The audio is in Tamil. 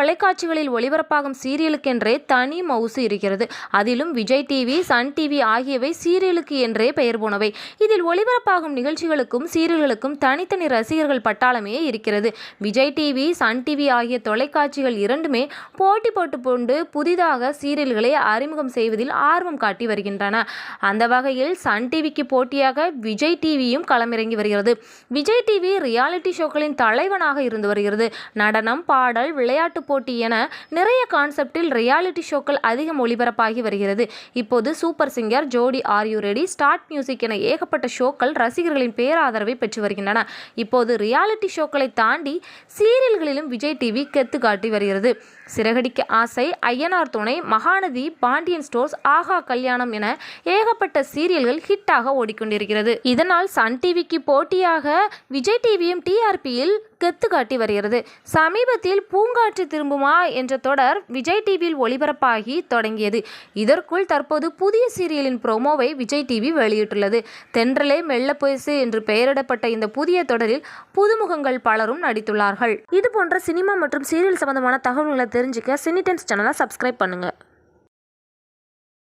தொலைக்காட்சிகளில் ஒளிபரப்பாகும் சீரியலுக்கென்றே தனி மவுசு இருக்கிறது. அதிலும் விஜய் டிவி சன் டிவி ஆகியவை சீரியலுக்கு என்றே பெயர் போனவை. இதில் ஒளிபரப்பாகும் நிகழ்ச்சிகளுக்கும் சீரியல்களுக்கும் தனித்தனி ரசிகர்கள் பட்டாளமே இருக்கிறது. விஜய் டிவி சன் டிவி ஆகிய தொலைக்காட்சிகள் இரண்டுமே போட்டி போட்டு கொண்டு புதிதாக சீரியல்களை அறிமுகம் செய்வதில் ஆர்வம் காட்டி வருகின்றன. அந்த வகையில் சன் டிவிக்கு போட்டியாக விஜய் டிவியும் களமிறங்கி வருகிறது. விஜய் டிவி ரியாலிட்டி ஷோக்களின் தலைவனாக இருந்து வருகிறது. நடனம் பாடல் விளையாட்டு போட்டி என நிறைய கான்செப்டில் ரியாலிட்டி ஷோக்கள் அதிகம் ஒளிபரப்பாகி வருகிறது. இப்போது super singer Jodi are you ready? Start music என ஏகப்பட்ட ஷோக்கள் ரசிகர்களின் பேராதரவை பெற்று வருகின்றன. இப்போது ரியாலிட்டி ஷோக்களை தாண்டி சீரியல்களிலும் விஜய் டிவி கெத்து காட்டி வருகிறது. சிறகடிக்க ஆசை ஐயனார் துணை மகாநதி பாண்டியன் ஸ்டோர்ஸ் ஆஹா கல்யாணம் என ஏகப்பட்ட சீரியல்கள் ஹிட்டாக ஓடிக்கொண்டிருக்கிறது. இதனால் சன் டிவிக்கு போட்டியாக விஜய் டிவியும் டிஆர்பியில் கெத்து காட்டி வருகிறது. சமீபத்தில் பூங்காற்று திரும்புமா என்ற தொடர் விஜய் டிவியில் ஒளிபரப்பாகி தொடங்கியது. இதற்குள் தற்போது புதிய சீரியலின் ப்ரோமோவை விஜய் டிவி வெளியிட்டுள்ளது. தென்றலே மெல்ல பேசு என்று பெயரிடப்பட்ட இந்த புதிய தொடரில் புதுமுகங்கள் பலரும் நடித்துள்ளார்கள். இது போன்ற சினிமா மற்றும் சீரியல் சம்பந்தமான தகவல்களை தெரிஞ்சுக்க சினிடென்ஸ் சேனலை சப்ஸ்கிரைப் பண்ணுங்கள்